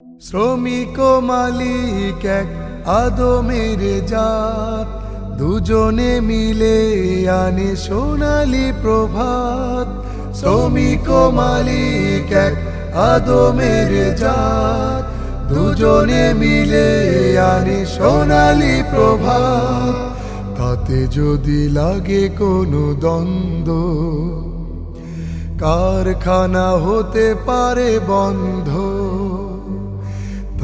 শ্রমিক মালিক এক, আদমের জাত। দুজনে মিলে আনে সোনালি প্রভাত। শ্রমিক মালিক এক, আদমের জাত। দুজনে মিলে আনে সোনালি প্রভাত। তাতে যদি লাগে কোনো দ্বন্দ্ব, কারখানা হতে পারে বন্ধ।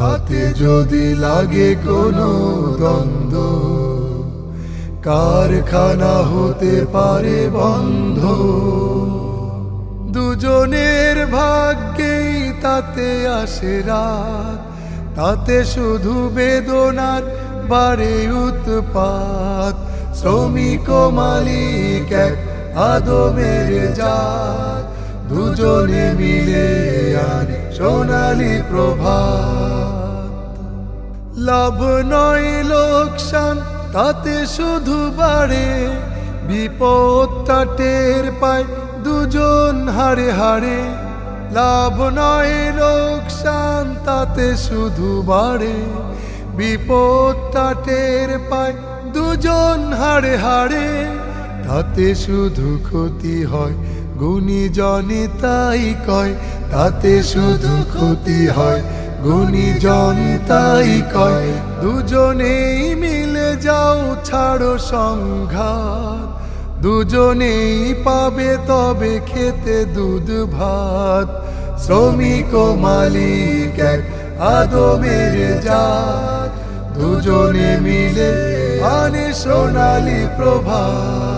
তাতে যদি লাগে কোনো দ্বন্দ্ব, কারখানা হতে পারে বন্ধ। দুজনের ভাগ্যেই তাতে আসে রাত, তাতে শুধু বেদনার বাড়ে উৎপাত। শ্রমিক মালিক এক আদমের জাত, দুজনে মিলে আনে সোনালি প্রভাত। লাভ নয় লোকসান, তাতে শুধু বাড়ে বিপদটা টের পায় দুজন হারে হারে লাভ নয় লোকসান, তাতে শুধু বাড়ে বিপদটা টের পায় দুজন হারে হারে তাতে শুধু ক্ষতি হয় গুণীজনে তাই কয়, তাতে শুধু ক্ষতি হয় গুণীজন তাই কয়, দুজনেই মিলে যাও, ছাড়ো সংঘাত। দুজনেই পাবে তবে খেতে দুধ ভাত। শ্রমিক মালিক এক আদমের জাত। দুজনে মিলে আনে সোনালি প্রভাত।